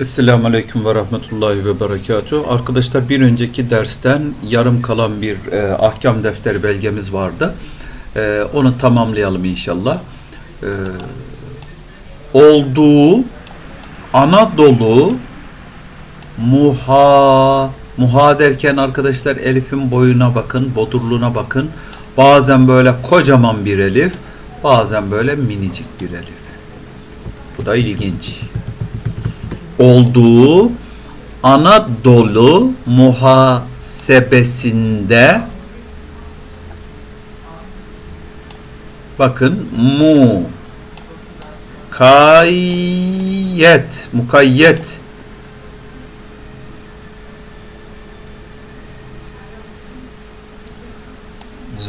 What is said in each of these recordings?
Esselamu Aleyküm ve Rahmetullahi ve Berekatuhu. Arkadaşlar bir önceki dersten yarım kalan bir e, ahkam defteri belgemiz vardı. E, onu tamamlayalım inşallah. E, olduğu Anadolu muha muha derken arkadaşlar elifin boyuna bakın, bodurluğuna bakın. Bazen böyle kocaman bir elif, bazen böyle minicik bir elif. Bu da ilginç olduğu Anadolu muhasebesinde bakın mu kayyet mukayyet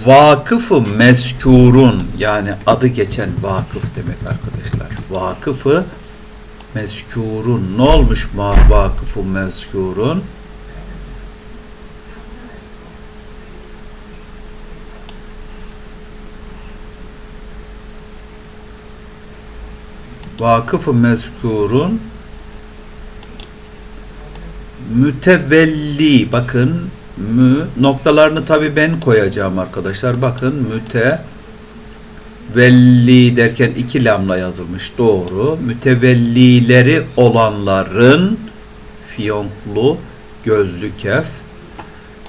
vakıfı meskurun yani adı geçen vakıf demek arkadaşlar. Vakıfı meskurun ne olmuş ma vakıfı meskurun vakıfı mütevelli. Bakın mü noktalarını tabi ben koyacağım arkadaşlar. Bakın müte velli derken iki lamla yazılmış doğru. Mütevellileri olanların fiyonklu gözlü kef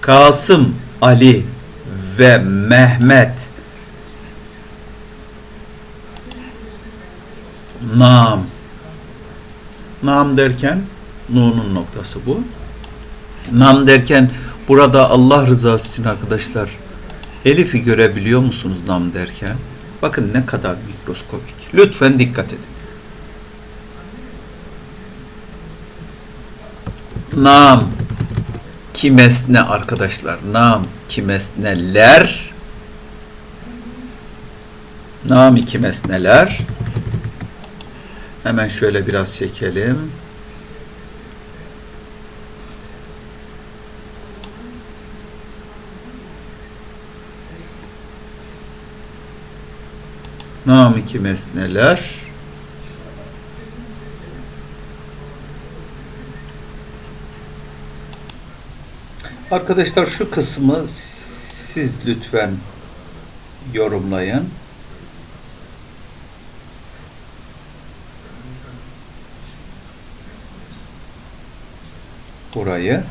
Kasım, Ali ve Mehmet nam nam derken nunun noktası bu. Nam derken burada Allah rızası için arkadaşlar Elif'i görebiliyor musunuz nam derken? Bakın ne kadar mikroskopik. Lütfen dikkat edin. Nam kimesne arkadaşlar. Nam kimesneler Nam kimesneler Hemen şöyle biraz çekelim. Namiki mesneler Arkadaşlar şu kısmı siz lütfen yorumlayın. Burayı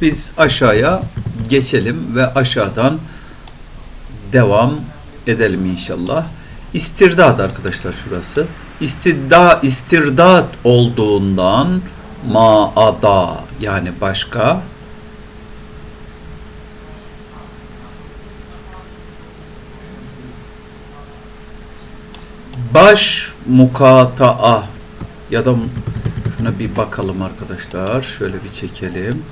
biz aşağıya geçelim ve aşağıdan devam edelim inşallah. İstirdat arkadaşlar şurası. İstidda, istirdat olduğundan maada yani başka baş mukataa ya da şuna bir bakalım arkadaşlar. Şöyle bir çekelim.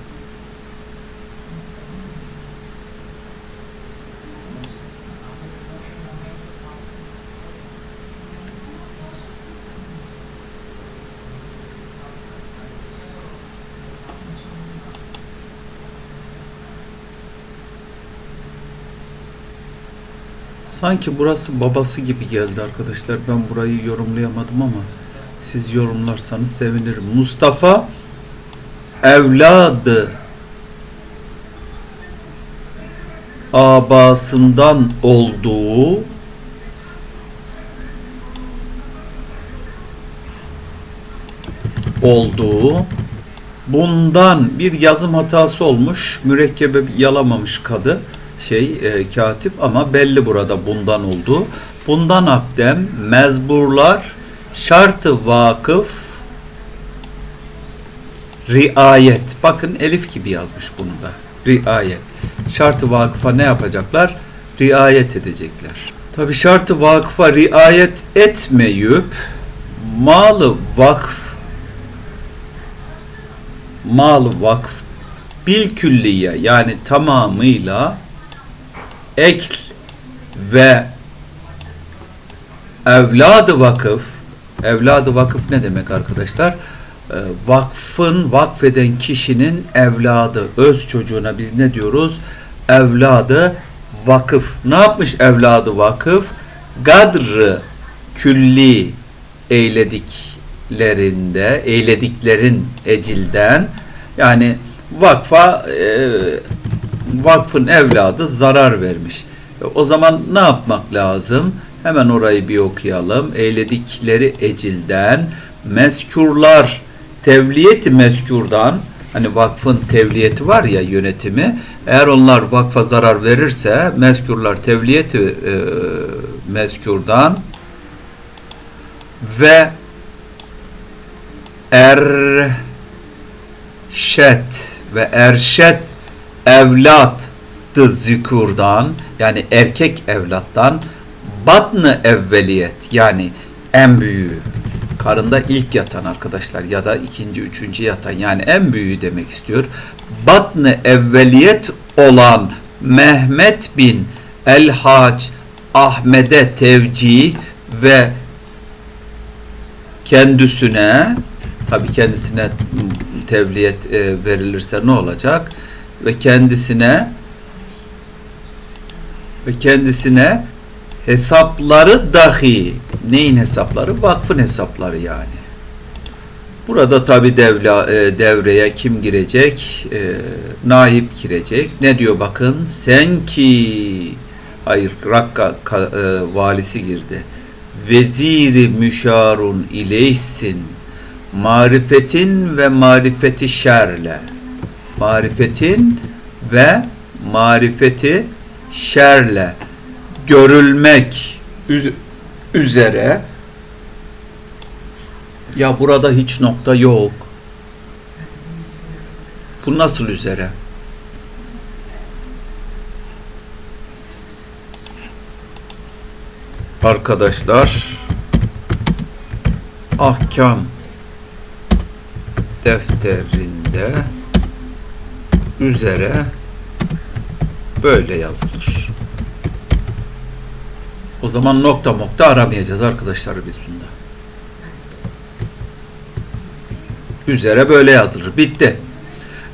Sanki burası babası gibi geldi arkadaşlar. Ben burayı yorumlayamadım ama siz yorumlarsanız sevinirim. Mustafa evladı abasından olduğu olduğu bundan bir yazım hatası olmuş. Mürekkebe yalamamış kadı şey e, katip ama belli burada bundan oldu. Bundan akdem mezburlar şartı vakıf riayet. Bakın elif gibi yazmış bunu da. Riayet. Şartı vakıfa ne yapacaklar? Riayet edecekler. Tabi şartı vakıfa riayet etmeyip malı vakf malı vakf bil külliye yani tamamıyla ekl ve evladı vakıf evladı vakıf ne demek arkadaşlar? Ee, vakfın vakfeden kişinin evladı öz çocuğuna biz ne diyoruz? Evladı vakıf. Ne yapmış evladı vakıf? Gadrı külli eyledik eylediklerinde, eylediklerin ecilden yani vakfa e, vakfın evladı zarar vermiş. E, O zaman ne yapmak lazım? Hemen orayı bir okuyalım. Eyledikleri ecilden mezkurlar tevliyeti mezkurdan hani vakfın tevliyeti var ya yönetimi eğer onlar vakfa zarar verirse mezkurlar tevliyeti e, mezkurdan ve erşet ve erşet evlattı zükurdan yani erkek evlattan batnı evveliyet yani en büyüğü karında ilk yatan arkadaşlar ya da ikinci, üçüncü yatan yani en büyüğü demek istiyor. Batnı evveliyet olan Mehmet bin El-Hac Ahmet'e tevcih ve kendisine tabi kendisine tevliyet e, verilirse ne olacak ve kendisine ve kendisine hesapları dahi neyin hesapları? Vakfın hesapları yani. Burada tabi devla, e, devreye kim girecek? E, naip girecek. Ne diyor bakın? Sen ki hayır Rakka ka- e, valisi girdi. Veziri müşarun ileysin. Marifetin ve marifeti şerle. Marifetin ve marifeti şerle görülmek üz- üzere ya burada hiç nokta yok. Bu nasıl üzere? Arkadaşlar ahkam defterinde üzere böyle yazılır. O zaman nokta nokta aramayacağız arkadaşlar biz bunda. Üzere böyle yazılır. Bitti.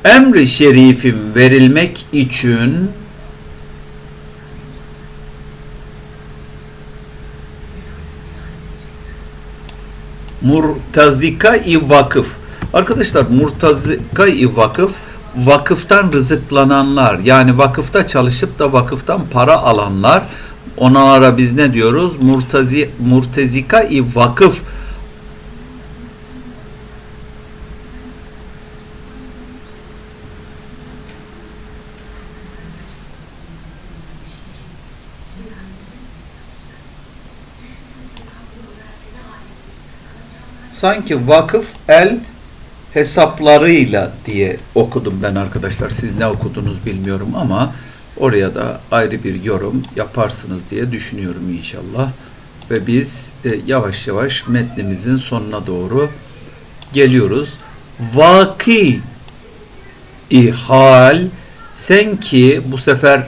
Emri şerifim verilmek için Murtazika-i vakıf. Arkadaşlar Murtazika-i vakıf vakıftan rızıklananlar yani vakıfta çalışıp da vakıftan para alanlar onlara biz ne diyoruz? Murtazi, Murtezika-i vakıf sanki vakıf el hesaplarıyla diye okudum ben arkadaşlar. Siz ne okudunuz bilmiyorum ama oraya da ayrı bir yorum yaparsınız diye düşünüyorum inşallah. Ve biz e, yavaş yavaş metnimizin sonuna doğru geliyoruz. Vaki ihal sen ki bu sefer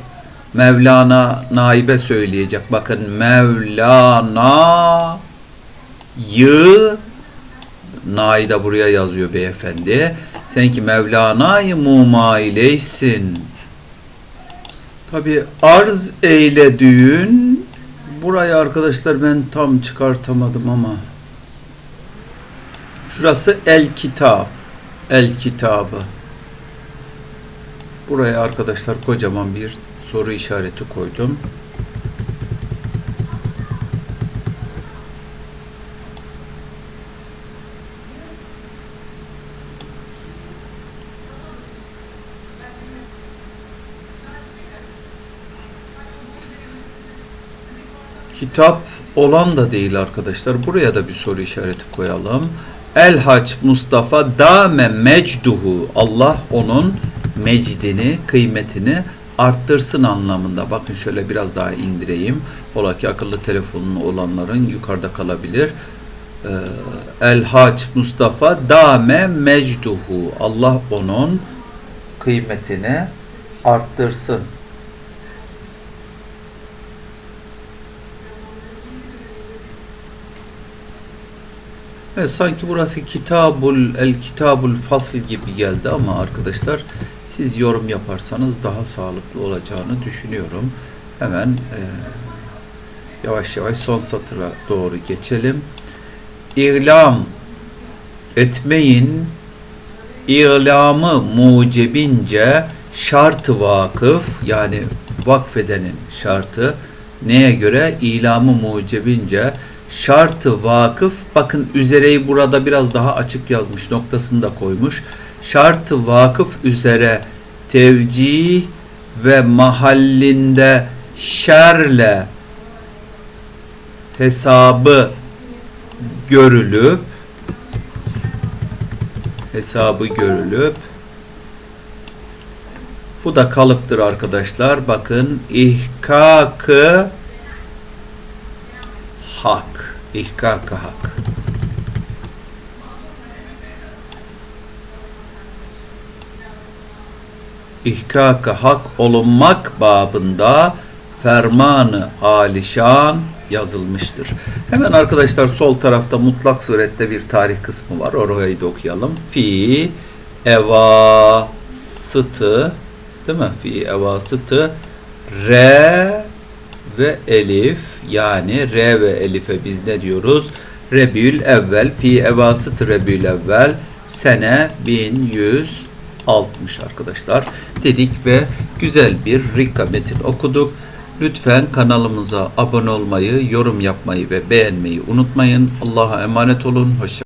Mevlana naibe söyleyecek. Bakın Mevlana yı Na'yı da buraya yazıyor beyefendi. Sen ki Mevlana'yı mumaileysin. Tabi arz eyle düğün. Burayı arkadaşlar ben tam çıkartamadım ama. Şurası el kitap. El kitabı. Buraya arkadaşlar kocaman bir soru işareti koydum. Kitap olan da değil arkadaşlar. Buraya da bir soru işareti koyalım. El Hac Mustafa dame mecduhu. Allah onun mecdini, kıymetini arttırsın anlamında. Bakın şöyle biraz daha indireyim. Ola ki akıllı telefonun olanların yukarıda kalabilir. Ee, El Hac Mustafa dame mecduhu. Allah onun kıymetini arttırsın. Evet, sanki burası kitabul el kitabul fasl gibi geldi ama arkadaşlar siz yorum yaparsanız daha sağlıklı olacağını düşünüyorum. Hemen e, yavaş yavaş son satıra doğru geçelim. İlam etmeyin ilamı mucebince şartı vakıf yani vakfedenin şartı neye göre ilamı mucebince şartı vakıf bakın üzereyi burada biraz daha açık yazmış noktasını da koymuş şartı vakıf üzere tevcih ve mahallinde şerle hesabı görülüp hesabı görülüp bu da kalıptır arkadaşlar. Bakın ihkakı hak. İhkakı hak. İhkakı hak olunmak babında fermanı alişan yazılmıştır. Hemen arkadaşlar sol tarafta mutlak surette bir tarih kısmı var. Orayı da okuyalım. Fi evasıtı değil mi? Fi evasıtı re ve elif yani re ve elife biz ne diyoruz? Rebül evvel fi evasıtı rebül evvel sene 1160 arkadaşlar dedik ve güzel bir rikka metin okuduk. Lütfen kanalımıza abone olmayı, yorum yapmayı ve beğenmeyi unutmayın. Allah'a emanet olun. Hoşça